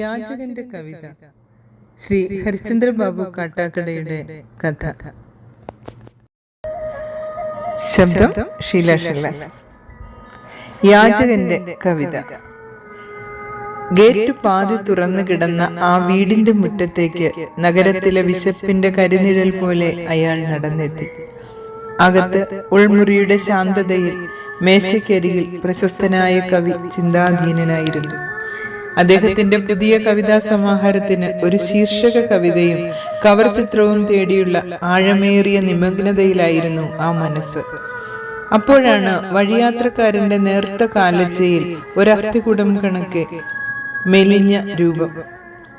യാചകന്റെ കവിത. ശ്രീ ഹരിചന്ദ്ര ബാബു കാട്ടാക്കടയുടെ കഥ. ശബ്ദം ഷീല ഷില്ലാസ് യാചകന്റെ കവിത. ഗേറ്റ് പാതി തുറന്നു കിടന്ന ആ വീടിന്റെ മുറ്റത്തേക്ക് നഗരത്തിലെ വിശപ്പിന്റെ കരിനിഴൽ പോലെ അയാൾ നടന്നെത്തി. അകത്ത് ഉൾമുറിയുടെ ശാന്തതയിൽ മേശയ്ക്കരികിൽ പ്രശസ്തനായ കവി ചിന്താധീനനായിരുന്നു. അദ്ദേഹത്തിന്റെ പുതിയ കവിതാ സമാഹാരത്തിന് ഒരു ശീർഷക കവിതയും കവർ ചിത്രവും തേടിയുള്ള ആഴമേറിയ നിമഗ്നതയിലായിരുന്നു ആ മനസ്സ്. അപ്പോഴാണ് വഴിയാത്രക്കാരന്റെ നേർത്ത കാലച്ചയിൽ ഒരു അസ്ഥികുടം കണക്കെ മെലിഞ്ഞ രൂപം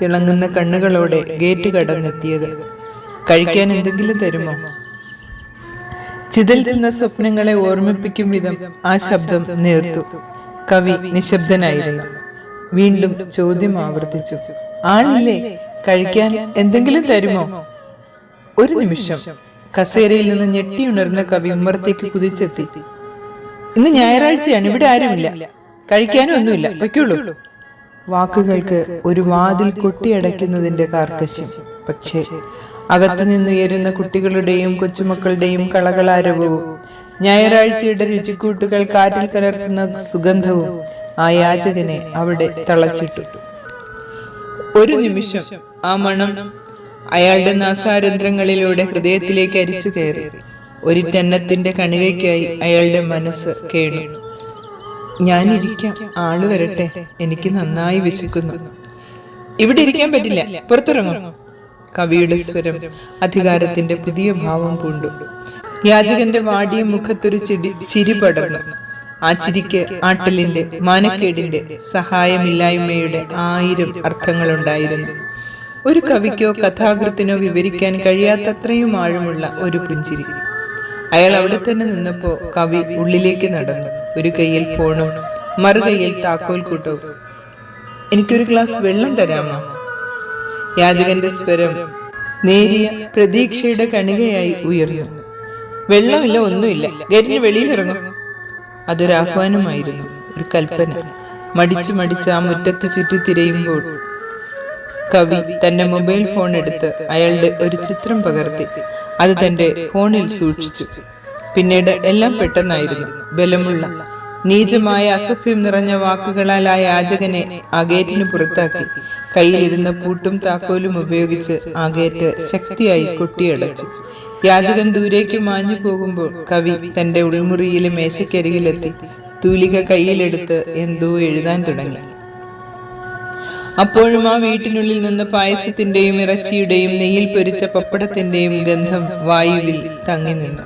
തിളങ്ങുന്ന കണ്ണുകളോടെ ഗേറ്റ് കടന്നെത്തിയത്. കഴിക്കാൻ എന്തെങ്കിലും തരുമോ? ചിതൽ തിന്ന സ്വപ്നങ്ങളെ ഓർമ്മിപ്പിക്കും വിധം ആ ശബ്ദം നേർത്തു. കവി നിശബ്ദനായിരുന്നു. വീണ്ടും ചോദ്യം ആവർത്തിച്ചു. ആളില്ലേ കഴിക്കാൻ എന്തെങ്കിലും തരുമോ? ഒരു നിമിഷം. കസേരയിൽ നിന്ന് ഞെട്ടിയുണർന്ന കവി ഉമ്മറത്തേക്ക് കുതിച്ചെത്തി. ഇന്ന് ഞായറാഴ്ചയാണ് ഇവിടെ ആരുമില്ല. കഴിക്കാനും ഒന്നുമില്ല. വയ്ക്കുള്ളൂ വാക്കുകൾക്ക് ഒരു വാതിൽ കൊട്ടിയടയ്ക്കുന്നതിന്റെ കാർക്കശ്യം. പക്ഷേ അകത്തു നിന്നുയരുന്ന കുട്ടികളുടെയും കൊച്ചുമക്കളുടെയും കളകളാരവവും ഞായറാഴ്ചയുടെ രുചിക്കൂട്ടുകൾ കാറ്റിൽ കലർത്തുന്ന സുഗന്ധവും ആ യാചകനെ അവിടെ തളച്ചിട്ടു. ഒരു നിമിഷം ആ മണം അയാളുടെ നാസാരന്ധ്രങ്ങളിലൂടെ ഹൃദയത്തിലേക്ക് അരിച്ചു കയറി. ഒരു ടെന്നത്തിന്റെ കണികയ്ക്കായി അയാളുടെ മനസ്സ് കേണു. ഞാനിരിക്കാം. ആൾ വരട്ടെ. എനിക്ക് നന്നായി വിശക്കുന്നു. ഇവിടെ ഇരിക്കാൻ പറ്റില്ല. പുറത്തിറങ്ങും. കവിയുടെ സ്വരം അധികാരത്തിന്റെ പുതിയ ഭാവം പൂണ്ടു. യാചകന്റെ വാടിയ മുഖത്തൊരു ചിരി ചിരി പടർന്നു. ആ ചിരിക്ക് ആട്ടലിന്റെ മാനക്കേടിന്റെ സഹായമില്ലായ്മയുടെ ആയിരം അർത്ഥങ്ങളുണ്ടായിരുന്നു. ഒരു കവിക്കോ കഥാകൃത്തിനോ വിവരിക്കാൻ കഴിയാത്തത്രയും ആഴമുള്ള ഒരു പുഞ്ചിരി. അയാൾ അവിടെ തന്നെ നിന്നപ്പോ കവി ഉള്ളിലേക്ക് നടന്നു. ഒരു കയ്യിൽ ഫോണും മറുകൈയിൽ താക്കോൽ കൂട്ടവും. എനിക്കൊരു ഗ്ലാസ് വെള്ളം തരാമോ? യാചകന്റെ സ്വരം നേരിയ പ്രതീക്ഷയുടെ കണികയായി ഉയർന്നു. വെള്ളമില്ല ഒന്നുമില്ല. ഗരിന് വെളിയിൽ ഇറങ്ങും അതൊരു ആഹ്വാനമായിരുന്നു ഒരു കൽപ്പന. മടിച്ചു മടിച്ച് ആ മുറ്റത്ത് ചുറ്റി തിരയുമ്പോൾ കവി തന്റെ മൊബൈൽ ഫോൺ എടുത്ത് അയാളുടെ ഒരു ചിത്രം പകർത്തി. അത് തന്റെ ഫോണിൽ സൂക്ഷിച്ചു. പിന്നീട് എല്ലാം പെട്ടെന്നായിരുന്നു. ബലമുള്ള നീചമായ അസഭ്യം നിറഞ്ഞ വാക്കുകളാൽ ആ യാചകനെ ആ ഗേറ്റിന് പുറത്താക്കി. കയ്യിലിരുന്ന പൂട്ടും താക്കോലും ഉപയോഗിച്ച് ആ ഗേറ്റ് ശക്തിയായി കൊട്ടിയടച്ചു. യാചകൻ ദൂരേക്ക് മാഞ്ഞു പോകുമ്പോൾ കവി തന്റെ ഉൾമുറിയിലെ മേശക്കരികിലെത്തി തൂലിക കയ്യിലെടുത്ത് എന്തോ എഴുതാൻ തുടങ്ങി. അപ്പോഴും ആ വീട്ടിനുള്ളിൽ നിന്ന് പായസത്തിന്റെയും ഇറച്ചിയുടെയും നെയ്യിൽ പൊരിച്ച പപ്പടത്തിന്റെയും ഗന്ധം വായുവിൽ തങ്ങി നിന്നു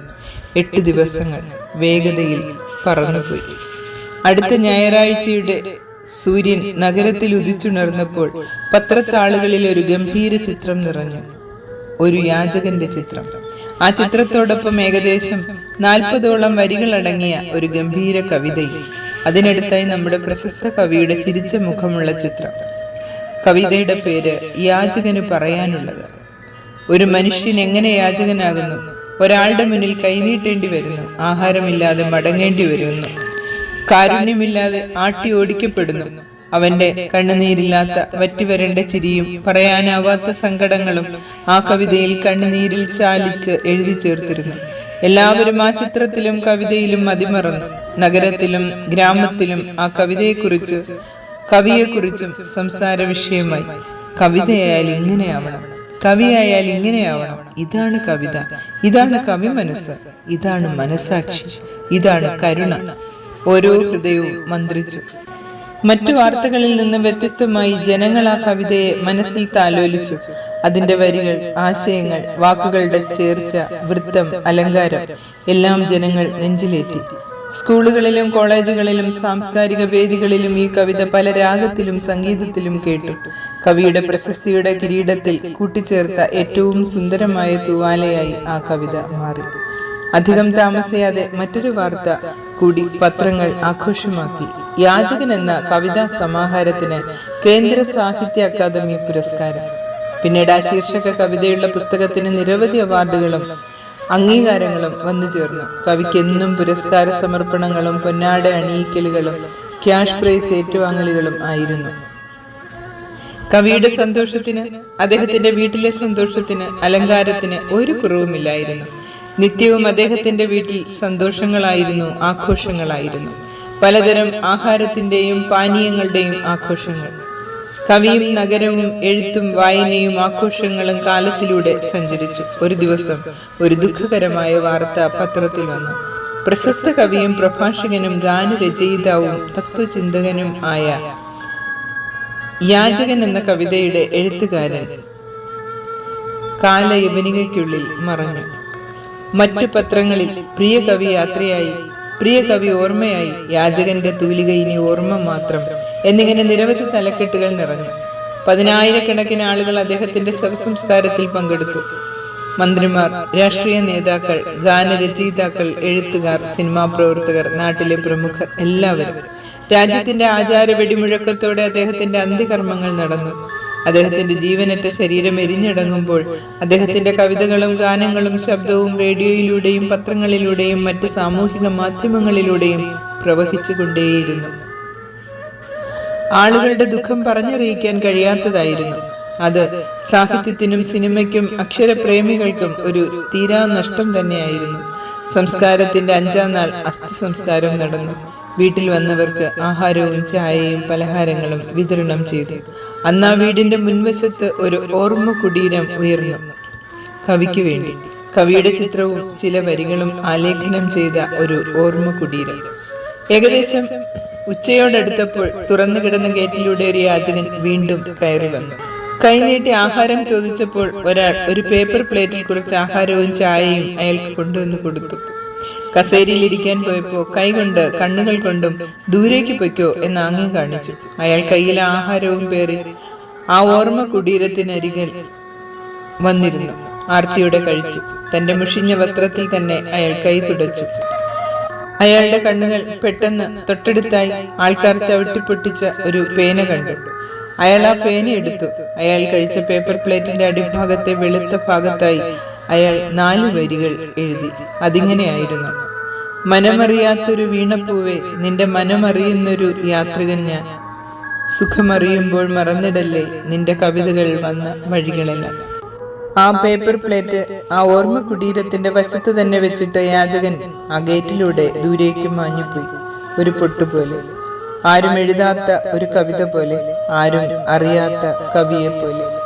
എട്ട് ദിവസങ്ങൾ വേഗതയിൽ പറന്നുപോയി അടുത്ത ഞായറാഴ്ചയുടെ സൂര്യൻ നഗരത്തിൽ ഉദിച്ചുണർന്നപ്പോൾ പത്രത്താളുകളിൽ ഒരു ഗംഭീര ചിത്രം നിറഞ്ഞു. ഒരു യാചകന്റെ ചിത്രം. ആ ചിത്രത്തോടൊപ്പം ഏകദേശം നാൽപ്പതോളം വരികളടങ്ങിയ ഒരു ഗംഭീര കവിതയും അതിനടുത്തായി നമ്മുടെ പ്രശസ്ത കവിയുടെ ചിരിച്ച മുഖമുള്ള ചിത്രം. കവിതയുടെ പേര് യാചകന് പറയാനുള്ളത്. ഒരു മനുഷ്യൻ എങ്ങനെ യാചകനാകുന്നു? ഒരാളുടെ മുന്നിൽ കൈനീട്ടേണ്ടി വരുന്നു. ആഹാരമില്ലാതെ മടങ്ങേണ്ടി വരുന്നു. കാരുണ്യമില്ലാതെ ആട്ടി ഓടിക്കപ്പെടുന്നു. അവന്റെ കണ്ണുനീരില്ലാത്ത വറ്റിവരണ്ട ചിരിയും പറയാനാവാത്ത സങ്കടങ്ങളും ആ കവിതയിൽ കണ്ണുനീരിൽ ചാലിച്ച് എഴുതി ചേർത്തിരുന്നു. എല്ലാവരും ആ ചിത്രത്തിലും കവിതയിലും മതിമറന്നു. നഗരത്തിലും ഗ്രാമത്തിലും ആ കവിതയെക്കുറിച്ച് കവിയെക്കുറിച്ചും സംസാര വിഷയമായി കവിതയായാൽ ഇങ്ങനെയാവണം. കവിയായാൽ ഇങ്ങനെയാവണം. ഇതാണ് കവിത. ഇതാണ് കവി മനസ്സ്. ഇതാണ് മനസാക്ഷി ഇതാണ് കരുണ. ഓരോ ഹൃദയവും മന്ത്രിച്ചു. മറ്റു വാർത്തകളിൽ നിന്ന് വ്യത്യസ്തമായി ജനങ്ങൾ ആ കവിതയെ മനസ്സിൽ താലോലിച്ചു. അതിന്റെ വരികൾ ആശയങ്ങൾ വാക്കുകളുടെ ചേർച്ച വൃത്തം അലങ്കാരം എല്ലാം ജനങ്ങൾ നെഞ്ചിലേറ്റി. സ്കൂളുകളിലും കോളേജുകളിലും സാംസ്കാരിക വേദികളിലും ഈ കവിത പല രാഗത്തിലും സംഗീതത്തിലും കേട്ടു. കവിയുടെ പ്രശസ്തിയുടെ കിരീടത്തിൽ കൂട്ടിച്ചേർത്ത ഏറ്റവും സുന്ദരമായ തൂവാലയായി ആ കവിത മാറി. അധികം താമസിയാതെ മറ്റൊരു വാർത്ത കൂടി പത്രങ്ങൾ ആഘോഷമാക്കി. യാചകൻ എന്ന കവിതാ സമാഹാരത്തിന് കേന്ദ്ര സാഹിത്യ അക്കാദമി പുരസ്കാരം. പിന്നീട് ആ ശീർഷക കവിതയുള്ള പുസ്തകത്തിന് നിരവധി അവാർഡുകളും അംഗീകാരങ്ങളും വന്നു ചേർന്നു. കവിക്ക് എന്നും പുരസ്കാര സമർപ്പണങ്ങളും പൊന്നാട അണിയിക്കലുകളും ക്യാഷ് പ്രൈസ് ഏറ്റുവാങ്ങലുകളും ആയിരുന്നു. കവിയുടെ സന്തോഷത്തിന് അദ്ദേഹത്തിന്റെ വീട്ടിലെ സന്തോഷത്തിന് അലങ്കാരത്തിന് ഒരു കുറവുമില്ലായിരുന്നു. നിത്യവും അദ്ദേഹത്തിന്റെ വീട്ടിൽ സന്തോഷങ്ങളായിരുന്നു ആഘോഷങ്ങളായിരുന്നു. പലതരം ആഹാരത്തിന്റെയും പാനീയങ്ങളുടെയും ആഘോഷങ്ങൾ. കവിയും നഗരവും എഴുത്തും വായനയും ആഘോഷങ്ങളും കാലത്തിലൂടെ സഞ്ചരിച്ചു. ഒരു ദിവസം ഒരു ദുഃഖകരമായ വാർത്ത പത്രത്തിൽ വന്നു. പ്രശസ്ത കവിയും പ്രഭാഷകനും ഗാനരചയിതാവും തത്വചിന്തകനും ആയ യാചകൻ എന്ന കവിതയുടെ എഴുത്തുകാരൻ കാലയവനികയ്ക്കുള്ളിൽ മറഞ്ഞു. മറ്റു പത്രങ്ങളിൽ പ്രിയ കവി യാത്രയായി പ്രിയ കവി ഓർമ്മയായി. യാചകന്റെ തൂലിക ഇനി ഓർമ്മ മാത്രം. എന്നിങ്ങനെ നിരവധി തലക്കെട്ടുകൾ നിറഞ്ഞു. പതിനായിരക്കണക്കിന് ആളുകൾ അദ്ദേഹത്തിന്റെ ശവസംസ്കാരത്തിൽ പങ്കെടുത്തു. മന്ത്രിമാർ രാഷ്ട്രീയ നേതാക്കൾ ഗാനരചയിതാക്കൾ എഴുത്തുകാർ സിനിമാ പ്രവർത്തകർ നാട്ടിലെ പ്രമുഖർ എല്ലാവരും. രാജ്യത്തിന്റെ ആചാര വെടിമുഴക്കത്തോടെ അദ്ദേഹത്തിന്റെ അന്ത്യകർമ്മങ്ങൾ നടന്നു. അദ്ദേഹത്തിന്റെ ജീവനറ്റ ശരീരം എരിഞ്ഞടങ്ങുമ്പോൾ അദ്ദേഹത്തിന്റെ കവിതകളും ഗാനങ്ങളും ശബ്ദവും റേഡിയോയിലൂടെയും പത്രങ്ങളിലൂടെയും മറ്റ് സാമൂഹിക മാധ്യമങ്ങളിലൂടെയും പ്രവഹിച്ചുകൊണ്ടേയിരുന്നു. ആളുകളുടെ ദുഃഖം പറഞ്ഞറിയിക്കാൻ കഴിയാത്തതായിരുന്നു. അത് സാഹിത്യത്തിനും സിനിമയ്ക്കും അക്ഷരപ്രേമികൾക്കും ഒരു തീരാ നഷ്ടം തന്നെയായിരുന്നു. സംസ്കാരത്തിന്റെ അഞ്ചാം നാൾ അസ്ഥി സംസ്കാരം നടന്നു. വീട്ടിൽ വന്നവർക്ക് ആഹാരവും ചായയും പലഹാരങ്ങളും വിതരണം ചെയ്തു. അന്ന് ആ വീടിന്റെ മുൻവശത്ത് ഒരു ഓർമ്മ കുടീരം ഉയർന്നു. കവിക്ക് വേണ്ടി. കവിയുടെ ചിത്രവും ചില വരികളും ആലേഖനം ചെയ്ത ഒരു ഓർമ്മ കുടീരം ഏകദേശം ഉച്ചയോടടുത്തപ്പോൾ തുറന്നു കിടന്ന ഗേറ്റിലൂടെ ഒരു യാചകൻ വീണ്ടും കയറി വന്നു. കൈനീട്ടി ആഹാരം ചോദിച്ചപ്പോൾ ഒരാൾ ഒരു പേപ്പർ പ്ലേറ്റിൽ കുറച്ച് ആഹാരവും ചായയും അയാൾക്ക് കൊണ്ടുവന്ന് കൊടുത്തു. കസേരയിൽ ഇരിക്കാൻ പോയപ്പോ കൈകൊണ്ട് കണ്ണുകൾ കൊണ്ടും ദൂരേക്ക് പൊയ്ക്കോ എന്ന് ആംഗ്യം കാണിച്ചു. അയാൾ കയ്യിൽ ആഹാരവും പേറി ആ ഓർമ്മ കുടീരത്തിനരികിൽ വന്നിരുന്നു. ആർത്തിയുടെ കഴിച്ചു. തന്റെ മുഷിഞ്ഞ വസ്ത്രത്തിൽ തന്നെ അയാൾ കൈ തുടച്ചു. അയാളുടെ കണ്ണുകൾ പെട്ടെന്ന് തൊട്ടടുത്തായി ആൾക്കാർ ചവിട്ടിപ്പൊട്ടിച്ച ഒരു പേന കണ്ടു. അയാൾ ആ പേന എടുത്തു. അയാൾ കഴിച്ച പേപ്പർ പ്ലേറ്റിന്റെ അടിഭാഗത്തെ വെളുത്ത ഭാഗത്തായി അയാൾ നാല് വരികൾ എഴുതി. അതിങ്ങനെയായിരുന്നു. മനമറിയാത്തൊരു വീണപ്പൂവെ നിന്റെ മനമറിയുന്നൊരു യാത്രികൻ ഞാൻ. സുഖമറിയുമ്പോൾ മറന്നിടല്ലേ നിന്റെ കവിതകൾ വന്ന വഴികളെല്ലാം. ആ പേപ്പർ പ്ലേറ്റ് ആ ഓർമ്മ കുടീരത്തിന്റെ വശത്ത് തന്നെ വെച്ചിട്ട് യാചകൻ ആ ഗേറ്റിലൂടെ ദൂരേക്ക് മാഞ്ഞുപോയി. ഒരു പൊട്ടുപോലെ. ആരും എഴുതാത്ത ഒരു കവിത പോലെ ആരും അറിയാത്ത കവിയെ പോലെ